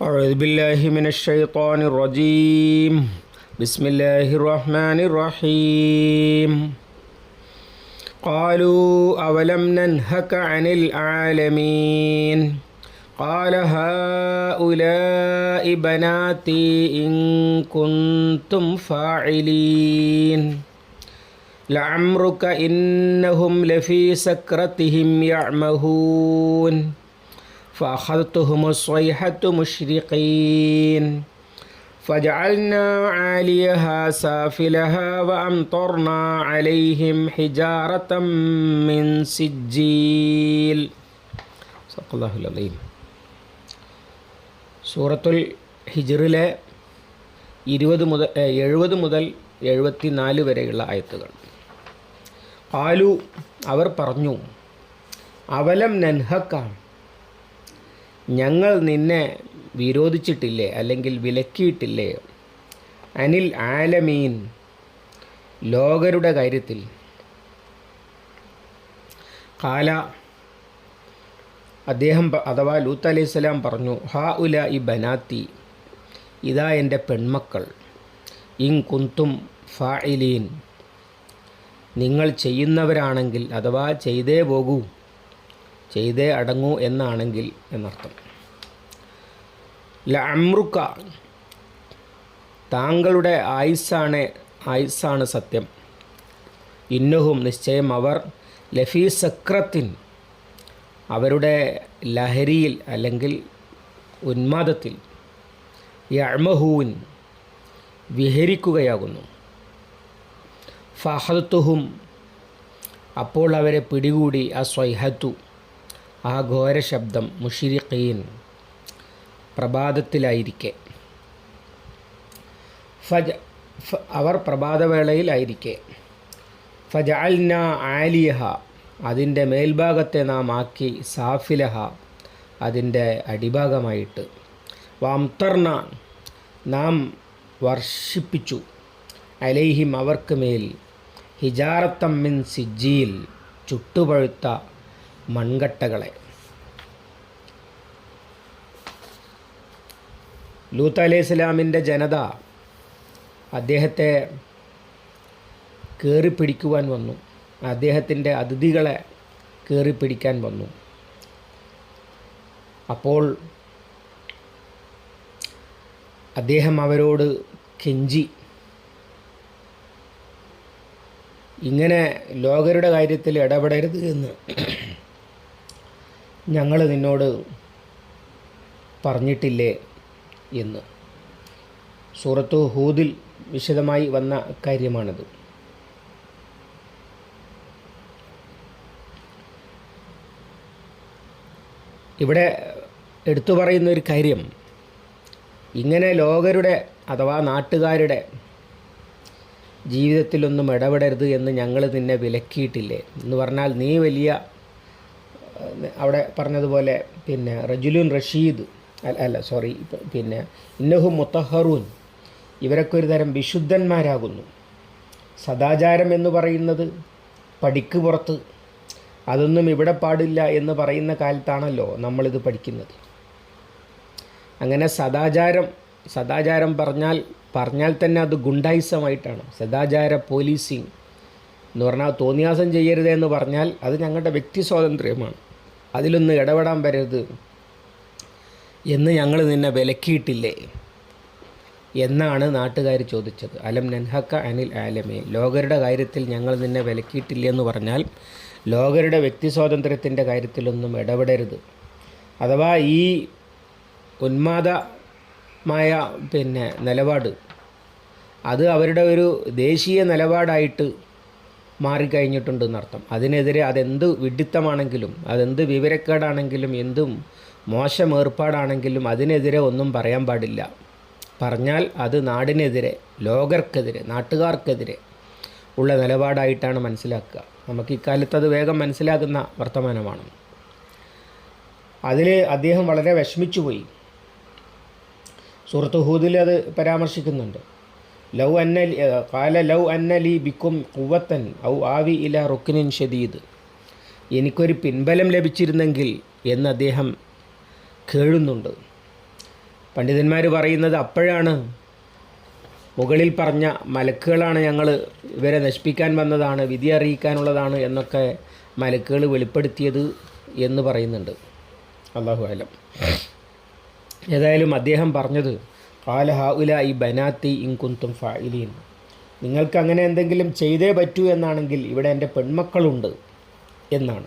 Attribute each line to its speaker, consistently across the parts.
Speaker 1: أعوذ بالله من الشيطان الرجيم. بسم الله الرحمن الرحيم. قالوا أولم ننهك عن العالمين؟ قال هؤلاء بناتي إن كنتم فاعلين. لعمرك إنهم لفي سكرتهم يعمهون. فأخذتهم الصيحة مشرقين فجعلنا عاليها سافلها وأمطرنا عليهم حجارة من سجيل صدق الله العظيم സൂറത്തുൽ ഹിജറിലെ ഇരുപത് മുതൽ എഴുപത് മുതൽ എഴുപത്തി നാല് വരെയുള്ള ആയത്തുകൾ ആലു അവർ പറഞ്ഞു അവലം നൻഹക്ക ഞങ്ങൾ നിന്നെ വിരോധിച്ചിട്ടില്ലേ അല്ലെങ്കിൽ വിലക്കിയിട്ടില്ലേ? അനിൽ ആലമീൻ ലോകരുടെ കാര്യത്തിൽ. കാല അദ്ദേഹം അഥവാ ലൂത്ത് അലൈഹി സ്വലാം പറഞ്ഞു ഹാ ഉല ഇ ബനാത്തി ഇതാ എന്റെ പെൺമക്കൾ. ഇൻ കുന്തും ഫായിലീൻ നിങ്ങൾ ചെയ്യുന്നവരാണെങ്കിൽ അഥവാ ചെയ്തേ പോകൂ. ചെയ്തേ അടങ്ങൂ എന്നാണെങ്കിൽ എന്നർത്ഥം. ലമ്രുക്ക താങ്കളുടെ ആയുസ്സാണ് ആയുസ്സാണ് സത്യം. ഇന്നഹും നിശ്ചയം അവർ ലഫീ സക്രത്തിൻ അവരുടെ ലഹരിയിൽ അല്ലെങ്കിൽ ഉന്മാദത്തിൽ യഴ്മഹൂൻ വിഹരിക്കുകയാകുന്നു. ഫഹത്തുഹും അപ്പോൾ അവരെ പിടികൂടി ആ സ്വൈഹത്തു ആ ഘോര ശബ്ദം മുഷിരിഖീൻ പ്രഭാതത്തിലായിരിക്കെ. ഫജ അവർ പ്രഭാതവേളയിലായിരിക്കെ. ഫജഅൽന ആലിയഹ അതിന്റെ മേൽഭാഗത്തെ നാം ആക്കി സാഫിലഹ അതിന്റെ അടിഭാഗമായിട്ട്. വാംതർണ നാം വർഷിപ്പിച്ചു. അലൈഹിം അവർക്ക് മേൽ ഹിജാറത്തമ്മിൻ സിജ്ജിയിൽ ചുട്ടുപഴുത്ത മൺകട്ടകളെ. ലൂത്ത് അലൈഹി ഇസ്ലാമിന്റെ ജനത അദ്ദേഹത്തെ കയറിപ്പിടിക്കുവാൻ വന്നു. അദ്ദേഹത്തിന്റെ അതിഥികളെ കയറിപ്പിടിക്കാൻ വന്നു. അപ്പോൾ അദ്ദേഹം അവരോട് കെഞ്ചി. ഇങ്ങനെ ലോകരുടെ കാര്യത്തിൽ ഇടപെടരുത് എന്ന്. ഞങ്ങൾ നിന്നോട് പറഞ്ഞിട്ടില്ലേ എന്ന്. സൂറത്തു ഹൂദിൽ വിശദമായി വന്ന കാര്യമാണിത്. ഇവിടെ എടുത്തു പറയുന്ന ഒരു കാര്യം ഇങ്ങനെ ലോകരുടെ അഥവാ നാട്ടുകാരുടെ ജീവിതത്തിലൊന്നും ഇടപെടരുത് എന്ന് ഞങ്ങൾ നിന്നെ വിലക്കിയിട്ടില്ലേ? എന്ന് പറഞ്ഞാൽ നീ വലിയ അവിടെ പറഞ്ഞതുപോലെ പിന്നെ റജുലുൻ റഷീദ് അല്ല സോറി പിന്നെ ഇന്നഹു മുത്തഹറൂൻ ഇവരൊക്കെ ഒരു തരം വിശുദ്ധന്മാരാകുന്നു. സദാചാരം എന്ന് പറയുന്നത് പടിക്ക് പുറത്ത് അതൊന്നും ഇവിടെ പാടില്ല എന്ന് പറയുന്ന കാലത്താണല്ലോ നമ്മളിത് പഠിക്കുന്നത്. അങ്ങനെ സദാചാരം സദാചാരം പറഞ്ഞാൽ പറഞ്ഞാൽ തന്നെ അത് ഗുണ്ടായിസമായിട്ടാണ്. സദാചാര പോലീസിങ് എന്ന് പറഞ്ഞാൽ തോന്നിയാസം ചെയ്യരുത് എന്ന് പറഞ്ഞാൽ അത് ഞങ്ങളുടെ വ്യക്തി സ്വാതന്ത്ര്യമാണ്. അതിലൊന്നും ഇടപെടാൻ വരരുത്. എന്ന് ഞങ്ങൾ നിന്നെ വിലക്കിയിട്ടില്ലേ? എന്നാണ് നാട്ടുകാർ ചോദിച്ചത്. അലം നൻഹക്ക അനിൽ ആലമേ ലോകരുടെ കാര്യത്തിൽ ഞങ്ങൾ നിന്നെ വിലക്കിയിട്ടില്ല എന്ന് പറഞ്ഞാൽ ലോകരുടെ വ്യക്തി സ്വാതന്ത്ര്യത്തിന്റെ കാര്യത്തിലൊന്നും ഇടപെടരുത്. അഥവാ ഈ ഉന്മാദമായ പിന്നെ നിലപാട് അത് അവരുടെ ഒരു ദേശീയ നിലപാടായിട്ട് മാറിക്കഴിഞ്ഞിട്ടുണ്ട് എന്നർത്ഥം അതിനെതിരെ അതെന്ത് വിഡിത്തമാണെങ്കിലും അതെന്ത് വിവരക്കേടാണെങ്കിലും എന്തും മോശം ഏർപ്പാടാണെങ്കിലും അതിനെതിരെ ഒന്നും പറയാൻ പാടില്ല. പറഞ്ഞാൽ അത് നാടിനെതിരെ ലോകർക്കെതിരെ നാട്ടുകാർക്കെതിരെ ഉള്ള നിലപാടായിട്ടാണ് മനസ്സിലാക്കുക. നമുക്ക് ഇക്കാലത്ത് അത് വേഗം മനസ്സിലാകുന്ന വർത്തമാനമാണ്. അതിൽ അദ്ദേഹം വളരെ വിഷമിച്ചു പോയി അത് പരാമർശിക്കുന്നുണ്ട്. ലൗ അന്ന കാല ലൗ അന്ന ലി ബിക്കും കുവത്തൻ ഔ ആവി ഇല റുക്കിനിൻ ഷദീദ്. എനിക്കൊരു പിൻബലം ലഭിച്ചിരുന്നെങ്കിൽ എന്ന് അദ്ദേഹം കേഴുന്നുണ്ട്. പണ്ഡിതന്മാർ പറയുന്നത് അപ്പോഴാണ് മുകളിൽ പറഞ്ഞ മലക്കുകളാണ് ഞങ്ങൾ ഇവരെ നശിപ്പിക്കാൻ വന്നതാണ് വിധി അറിയിക്കാനുള്ളതാണ് എന്നൊക്കെ മലക്കുകൾ വെളിപ്പെടുത്തിയത് എന്ന് പറയുന്നുണ്ട്. അള്ളാഹു അലം. ഏതായാലും അദ്ദേഹം പറഞ്ഞത് കാല ഈ ബനാത്തി ഇൻകുന്തും ഫായിലീൻ നിങ്ങൾക്ക് അങ്ങനെ എന്തെങ്കിലും ചെയ്തേ പറ്റൂ എന്നാണെങ്കിൽ ഇവിടെ എന്റെ പെൺമക്കളുണ്ട് എന്നാണ്.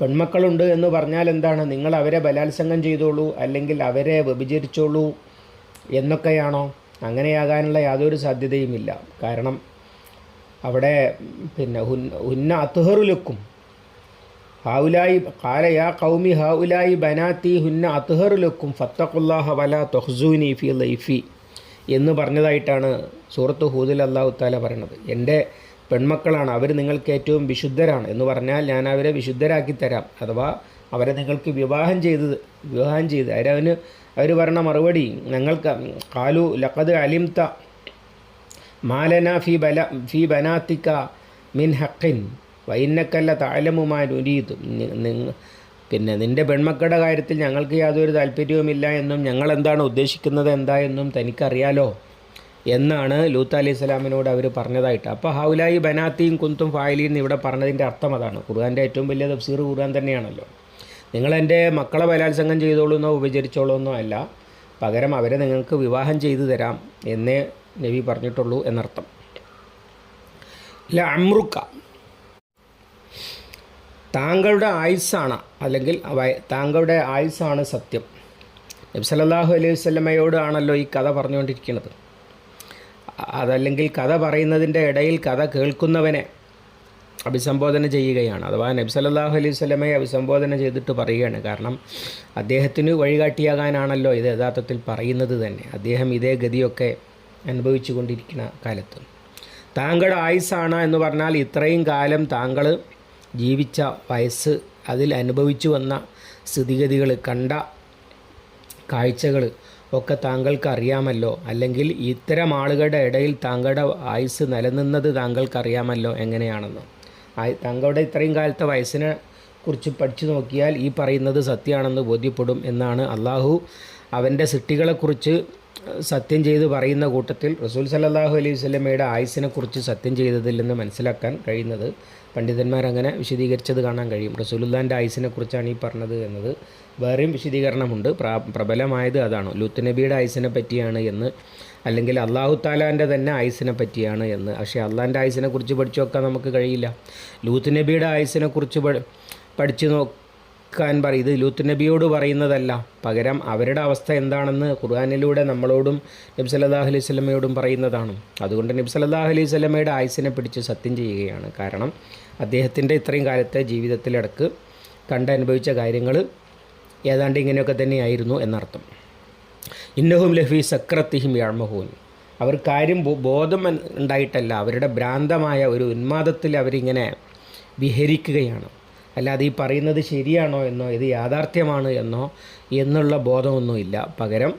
Speaker 1: പെൺമക്കളുണ്ട് എന്ന് പറഞ്ഞാൽ എന്താണ്? നിങ്ങൾ അവരെ ബലാത്സംഗം ചെയ്തോളൂ അല്ലെങ്കിൽ അവരെ വ്യഭിചരിച്ചോളൂ എന്നൊക്കെയാണോ? അങ്ങനെയാകാനുള്ള യാതൊരു സാധ്യതയുമില്ല. കാരണം അവിടെ പിന്നെ ഹുൻ ഹുന്ന അത്തുഹറുലക്കും ഹാവുലായി കാല യാ കൗമി ഹാവുലായി ബനാത്തി ഹുന്ന അത്ഹറുലക്കും ഫത്തഖുല്ലാഹ വല തൊഹ്സൂനി ഫി ലൈഫി. എന്ന് പറഞ്ഞതായിട്ടാണ് സൂറത്ത് ഹൂദിൽ അള്ളാഹു താല പറയണത്. എന്റെ പെൺമക്കളാണ് അവർ നിങ്ങൾക്ക് ഏറ്റവും വിശുദ്ധരാണ് എന്ന് പറഞ്ഞാൽ ഞാൻ അവരെ വിശുദ്ധരാക്കി തരാം. അഥവാ അവരെ നിങ്ങൾക്ക് വിവാഹം ചെയ്ത് വിവാഹം ചെയ്ത് അവരവന് അവർ പറഞ്ഞ മറുപടി ഞങ്ങൾക്ക് കാലു ലഖദ് അലിംത മാലന ഫി ബല ഫി ബനാത്തിക്ക മിൻ ഹക്കിൻ വൈന്നക്കല്ല താലമുമാൻ ഉരീതും പിന്നെ നിന്റെ പെൺമക്കളുടെ കാര്യത്തിൽ ഞങ്ങൾക്ക് യാതൊരു താല്പര്യവുമില്ല എന്നും ഞങ്ങൾ എന്താണ് ഉദ്ദേശിക്കുന്നത് എന്താ എന്നും തനിക്കറിയാലോ എന്നാണ് ലൂത്ത് അലി ഇസ്ലാമിനോട് അവർ പറഞ്ഞതായിട്ട്. അപ്പോൾ ഹൗലായി ബനാത്തിയും കുന്തും ഫായലിയും ഇവിടെ പറഞ്ഞതിന്റെ അർത്ഥം അതാണ്. ഖുർആാന്റെ ഏറ്റവും വലിയ തഫ്സീർ ഖുർആൻ തന്നെയാണല്ലോ. നിങ്ങൾ എന്റെ മക്കളെ ബലാത്സംഗം ചെയ്തോളൂ എന്നോ ഉപചരിച്ചോളൂ എന്നോ അല്ല പകരം അവരെ നിങ്ങൾക്ക് വിവാഹം ചെയ്തു തരാം എന്നേ നബി പറഞ്ഞിട്ടുള്ളൂ എന്നർത്ഥം. ഇല്ല അമ്രുക്ക താങ്കളുടെ ആയുസ്സാണ് അല്ലെങ്കിൽ താങ്കളുടെ ആയുസ്സാണ് സത്യം. നബി സല്ലല്ലാഹു അലൈഹി വസല്ലമയോട് ആണല്ലോ ഈ കഥ പറഞ്ഞുകൊണ്ടിരിക്കുന്നത്. അതല്ലെങ്കിൽ കഥ പറയുന്നതിന്റെ ഇടയിൽ കഥ കേൾക്കുന്നവനെ അഭിസംബോധന ചെയ്യുകയാണ്. അഥവാ നബി സല്ലല്ലാഹു അലൈഹി വസല്ലമയെ അഭിസംബോധന ചെയ്തിട്ട് പറയുകയാണ്. കാരണം അദ്ദേഹത്തിന് വഴികാട്ടിയാകാനാണല്ലോ ഇത് യഥാർത്ഥത്തിൽ പറയുന്നത് തന്നെ. അദ്ദേഹം ഇതേ ഗതിയൊക്കെ അനുഭവിച്ചു കൊണ്ടിരിക്കുന്ന കാലത്ത്. താങ്കളുടെ ആയുസ്സാണ് എന്ന് പറഞ്ഞാൽ ഇത്രയും കാലം താങ്കൾ ജീവിച്ച വയസ്സ് അതിൽ അനുഭവിച്ചു വന്ന സ്ഥിതിഗതികൾ കണ്ട കാഴ്ചകൾ ഒക്കെ താങ്കൾക്ക് അറിയാമല്ലോ അല്ലെങ്കിൽ ഇത്തരം ആളുകളുടെ ഇടയിൽ താങ്കളുടെ ആയുസ് നിലനിന്നത് താങ്കൾക്ക് അറിയാമല്ലോ എങ്ങനെയാണെന്ന് താങ്കളുടെ ഇത്രയും കാലത്തെ വയസ്സിനെ കുറിച്ച് പഠിച്ചു നോക്കിയാൽ ഈ പറയുന്നത് സത്യമാണെന്ന് ബോധ്യപ്പെടും എന്നാണ് അള്ളാഹു അവന്റെ സൃഷ്ടികളെക്കുറിച്ച് സത്യം ചെയ്ത് പറയുന്ന കൂട്ടത്തിൽ റസൂൽ സല്ലാഹു അലൈഹി വസല്ലമയുടെ ആയുസിനെക്കുറിച്ച് സത്യം ചെയ്തതിൽ നിന്ന് മനസ്സിലാക്കാൻ കഴിയുന്നത് പണ്ഡിതന്മാർ അങ്ങനെ വിശദീകരിച്ചത് കാണാൻ കഴിയും. റസൂലുല്ലാന്റെ ആയുസിനെക്കുറിച്ചാണ് ഈ പറഞ്ഞത് എന്നത്. വേറെയും വിശദീകരണമുണ്ട്. പ്രാ പ്രബലമായത് അതാണ്. ലൂത്ത് നബിയുടെ ആയുസിനെ പറ്റിയാണ് എന്ന് അല്ലെങ്കിൽ അള്ളാഹു താലാന്റെ തന്നെ ആയുസിനെ പറ്റിയാണ് എന്ന്. പക്ഷേ അള്ളാന്റെ ആയുസിനെക്കുറിച്ച് പഠിച്ചു നോക്കാൻ നമുക്ക് കഴിയില്ല. ലൂത്ത് നബിയുടെ ആയുസിനെക്കുറിച്ച് പഠിച്ചു നോക്കാൻ പറയും ഇത് ലൂത്ത് നബിയോട് പറയുന്നതല്ല. പകരം അവരുടെ അവസ്ഥ എന്താണെന്ന് ഖുർആാനിലൂടെ നമ്മളോടും നബി അലൈഹി സ്വലമയോടും പറയുന്നതാണ്. അതുകൊണ്ട് നബി അലൈഹി സ്വലമയുടെ ആയുസിനെ പിടിച്ച് സത്യം ചെയ്യുകയാണ്. കാരണം അദ്ദേഹത്തിന്റെ ഇത്രയും കാലത്തെ ജീവിതത്തിലിടക്ക് കണ്ടനുഭവിച്ച കാര്യങ്ങൾ ഏതാണ്ട് ഇങ്ങനെയൊക്കെ തന്നെയായിരുന്നു എന്നർത്ഥം. ഇന്നഹും ലഫി സക്രത്തിഹിം യാഴ്മഹൂൻ. അവർ കാര്യം ബോധം ഉണ്ടായിട്ടല്ല. അവരുടെ ഭ്രാന്തമായ ഒരു ഉന്മാദത്തിൽ അവരിങ്ങനെ വിഹരിക്കുകയാണ്. അല്ലാതെ ഈ പറയുന്നത് ശരിയാണോ എന്നോ ഇത് യാഥാർത്ഥ്യമാണ് എന്നോ എന്നുള്ള ബോധമൊന്നുമില്ല. പകരം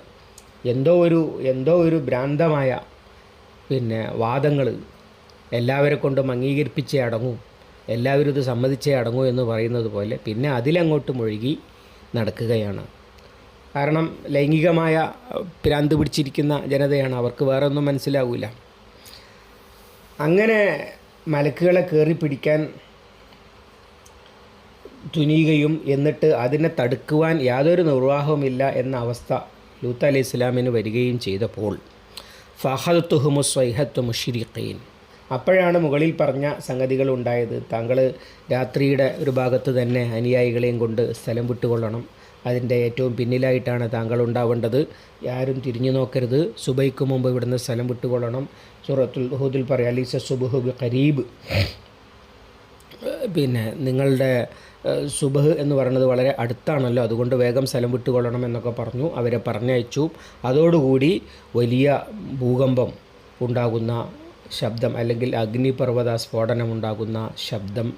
Speaker 1: എന്തോ ഒരു എന്തോ ഒരു ഭ്രാന്തമായ പിന്നെ വാദങ്ങൾ എല്ലാവരെ കൊണ്ടും അംഗീകരിപ്പിച്ചേ അടങ്ങൂ എല്ലാവരും ഇത് സമ്മതിച്ചേ അടങ്ങൂ എന്ന് പറയുന്നത് പോലെ പിന്നെ അതിലങ്ങോട്ട് മുഴുകി നടക്കുകയാണ്. കാരണം ലൈംഗികമായ ഭ്രാന്ത് പിടിച്ചിരിക്കുന്ന ജനതയാണ് അവർക്ക് വേറെ ഒന്നും മനസ്സിലാവില്ല അങ്ങനെ മലക്കുകളെ കയറി പിടിക്കാൻ തുനിയുകയും എന്നിട്ട് അതിനെ തടുക്കുവാൻ യാതൊരു നിർവാഹവുമില്ല എന്ന അവസ്ഥ ലൂത്ത് അലി ഇസ്ലാമിന് വരികയും ചെയ്തപ്പോൾ ഫഹദ് തുഹുമു സ്വൈഹത്ത് മുഷിരിഖീൻ അപ്പോഴാണ് മുകളിൽ പറഞ്ഞ സംഗതികൾ ഉണ്ടായത്. താങ്കൾ രാത്രിയുടെ ഒരു ഭാഗത്ത് തന്നെ അനുയായികളെയും കൊണ്ട് സ്ഥലം വിട്ടുകൊള്ളണം. അതിന്റെ ഏറ്റവും പിന്നിലായിട്ടാണ് താങ്കൾ ഉണ്ടാവേണ്ടത്. ആരും തിരിഞ്ഞു നോക്കരുത്. സുബൈക്ക് മുമ്പ് ഇവിടുന്ന് സ്ഥലം വിട്ടുകൊള്ളണം. സൂറത്തുൽ ഹൂദിൽ പറയാം അലീസ സുബുഹു ബി ഖരീബ് പിന്നെ നിങ്ങളുടെ സുബഹ് എന്ന് പറയുന്നത് വളരെ അടുത്താണല്ലോ. അതുകൊണ്ട് വേഗം സ്ഥലം വിട്ടുകൊള്ളണം എന്നൊക്കെ പറഞ്ഞു അവരെ പറഞ്ഞയച്ചു. അതോടുകൂടി വലിയ ഭൂകമ്പം ഉണ്ടാകുന്ന ശബ്ദം അല്ലെങ്കിൽ അഗ്നിപർവത സ്ഫോടനം ഉണ്ടാകുന്ന ശബ്ദം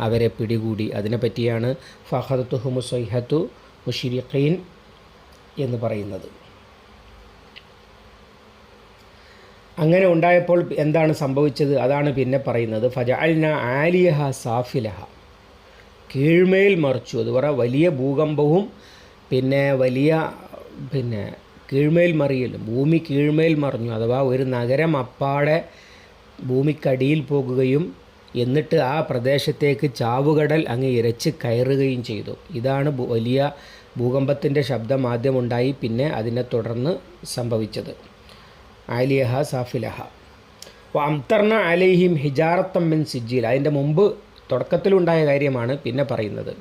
Speaker 1: അവരെ പിടികൂടി. അതിനെപ്പറ്റിയാണ് ഫഹദത്തു ഹുമു സൈഹത്തു മുഷിരിഖീൻ എന്ന് പറയുന്നത്. അങ്ങനെ ഉണ്ടായപ്പോൾ എന്താണ് സംഭവിച്ചത്? അതാണ് പിന്നെ പറയുന്നത്. ഫജഅൽനാ ആലിയഹ സാഫിലഹ. കീഴ്മേൽ മറിച്ചു. അത് പറ വലിയ ഭൂകമ്പവും പിന്നെ വലിയ പിന്നെ കീഴ്മേൽ മറിയലും. ഭൂമി കീഴ്മേൽ മറിഞ്ഞു. അഥവാ ഒരു നഗരം അപ്പാടെ ഭൂമിക്കടിയിൽ പോകുകയും എന്നിട്ട് ആ പ്രദേശത്തേക്ക് ചാവുകടൽ അങ്ങ് ഇരച്ച് കയറുകയും ചെയ്തു. ഇതാണ് വലിയ ഭൂകമ്പത്തിന്റെ ശബ്ദം ആദ്യമുണ്ടായി പിന്നെ അതിനെ തുടർന്ന് സംഭവിച്ചത്. ആലിയഹ സാഫിലഹ. അപ്പോൾ അംതർണ അലൈഹിം ഹിജാറത്തമ്മൻ മിൻ സിജ്ജിൽ. അതിന്റെ മുമ്പ് തുടക്കത്തിലുണ്ടായ കാര്യമാണ് പിന്നെ പറയുന്നത്.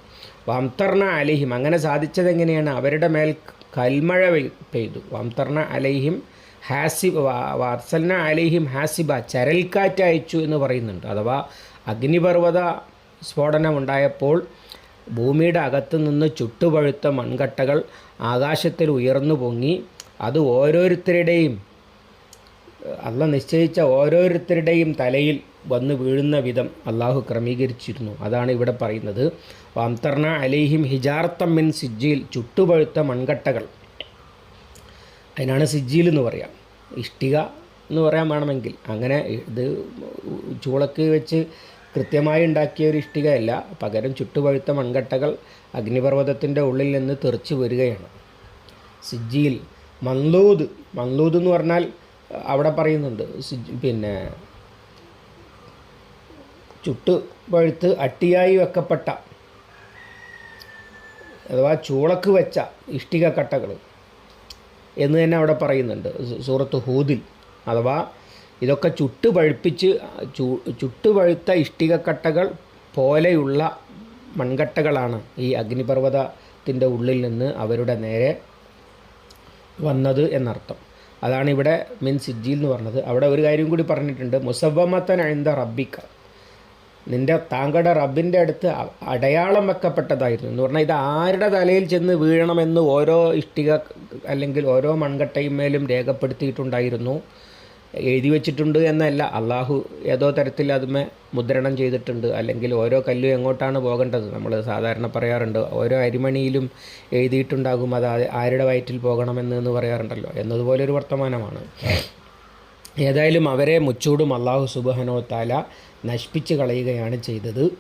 Speaker 1: വംതർണ അലൈഹിം അങ്ങനെ സാധിച്ചതെങ്ങനെയാണ്? അവരുടെ മേൽ കൽമഴ പെയ്- പെയ്തു. വംതർണ അലൈഹിം ഹാസിബ് വാർസൽന അലൈഹിം ഹാസിബ ചരൽക്കാറ്റ് അയച്ചു എന്ന് പറയുന്നുണ്ട്. അഥവാ അഗ്നിപർവത സ്ഫോടനം ഉണ്ടായപ്പോൾ ഭൂമിയുടെ അകത്തു നിന്ന് ചുട്ടുപഴുത്ത മൺകട്ടകൾ ആകാശത്തിൽ ഉയർന്നു പൊങ്ങി അത് ഓരോരുത്തരുടെയും അല്ല നിശ്ചയിച്ച ഓരോരുത്തരുടെയും തലയിൽ വന്ന് വീഴുന്ന വിധം അള്ളാഹു ക്രമീകരിച്ചിരുന്നു. അതാണ് ഇവിടെ പറയുന്നത്. വാംതർണ അലൈഹിം ഹിജാർത്തം മിൻ സിജ്ജിയിൽ ചുട്ടുപഴുത്ത മൺകട്ടകൾ. അതിനാണ് സിജ്ജിയിൽ എന്ന് പറയാം. ഇഷ്ടിക എന്ന് പറയാൻ വേണമെങ്കിൽ. അങ്ങനെ ഇത് ചൂളക്ക് വെച്ച് കൃത്യമായി ഉണ്ടാക്കിയ ഒരു ഇഷ്ടികയല്ല. പകരം ചുട്ടുപഴുത്ത മൺകട്ടകൾ അഗ്നിപർവതത്തിന്റെ ഉള്ളിൽ നിന്ന് തെറിച്ച് വരികയാണ്. സിജ്ജിയിൽ മൺലൂദ് മൺലൂദ് എന്ന് പറഞ്ഞാൽ അവിടെ പറയുന്നുണ്ട് പിന്നെ ചുട്ട് പഴുത്ത് അട്ടിയായി വെക്കപ്പെട്ട അഥവാ ചൂളക്ക് വെച്ച ഇഷ്ടിക കട്ടകൾ എന്ന് തന്നെ അവിടെ പറയുന്നുണ്ട് സൂറത്ത് ഹൂദിൽ. അഥവാ ഇതൊക്കെ ചുട്ട് പഴുപ്പിച്ച് ചു ചുട്ട് പഴുത്ത ഇഷ്ടികക്കട്ടകൾ പോലെയുള്ള മൺകട്ടകളാണ് ഈ അഗ്നിപർവതത്തിന്റെ ഉള്ളിൽ നിന്ന് അവരുടെ നേരെ വന്നത് എന്നർത്ഥം. അതാണ് ഇവിടെ മിൻ സിജ്ജിൽ എന്ന് പറഞ്ഞത്. അവിടെ ഒരു കാര്യം കൂടി പറഞ്ഞിട്ടുണ്ട്. മുസവമത്തൻ അഴിന്ത റബ്ബിക്ക. നിന്റെ താങ്കളുടെ റബ്ബിന്റെ അടുത്ത് അടയാളം വെക്കപ്പെട്ടതായിരുന്നു. എന്ന് പറഞ്ഞാൽ ഇത് ആരുടെ തലയിൽ ചെന്ന് വീഴണമെന്ന് ഓരോ ഇഷ്ടിക അല്ലെങ്കിൽ ഓരോ മൺകട്ടയും മേലും രേഖപ്പെടുത്തിയിട്ടുണ്ടായിരുന്നു. എഴുതി വെച്ചിട്ടുണ്ട് എന്നല്ല. അള്ളാഹു ഏതോ തരത്തിൽ അതുമേ മുദ്രണം ചെയ്തിട്ടുണ്ട്. അല്ലെങ്കിൽ ഓരോ കല്ലും എങ്ങോട്ടാണ് പോകേണ്ടത്? നമ്മൾ സാധാരണ പറയാറുണ്ട് ഓരോ അരിമണിയിലും എഴുതിയിട്ടുണ്ടാകും അത് ആരുടെ വയറ്റിൽ പോകണമെന്ന് എന്ന് പറയാറുണ്ടല്ലോ. എന്നതുപോലെ ഒരു വർത്തമാനമാണ്. ഏതായാലും അവരെ മുച്ചൂടും അള്ളാഹു സുബഹനോ താല നശിപ്പിച്ച് കളയുകയാണ് ചെയ്തത്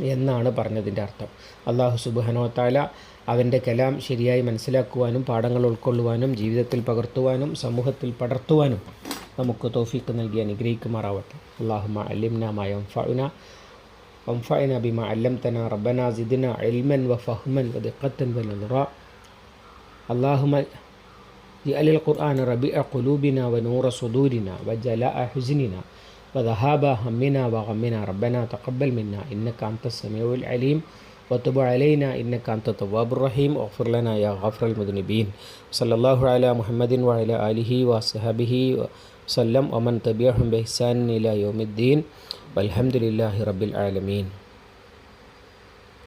Speaker 1: എന്നാണ് പറഞ്ഞതിന്റെ അർത്ഥം. അള്ളാഹു സുബഹനോ താല അവന്റെ കലാം ശരിയായി മനസ്സിലാക്കുവാനും പാഠങ്ങൾ ഉൾക്കൊള്ളുവാനും ജീവിതത്തിൽ പകർത്തുവാനും സമൂഹത്തിൽ പടർത്തുവാനും നമുക്ക് തോഫീക്ക് നൽകി അനുഗ്രഹിക്കുമാറാവട്ടെ അള്ളാഹുമ അലിംന മയം ഫുന وانفعنا بما علمتنا ربنا زدنا علما وفهما ودقة ونظرا اللهم اجعل القرآن ربيع قلوبنا ونور صدورنا وجلاء حزننا وذهاب همنا وغمنا ربنا تقبل منا إنك أنت السميع العليم وتب علينا إنك أنت التواب الرحيم واغفر لنا يا غافر المذنبين صلى الله على محمد وعلى آله وصحبه വസല്ലം ഒമൻ തബിയഹും ബെഹ്സാൻ ഇല യോമിദ്ദീൻ വൽഹമുല്ലാഹി റബ്ബിൽ ആലമീൻ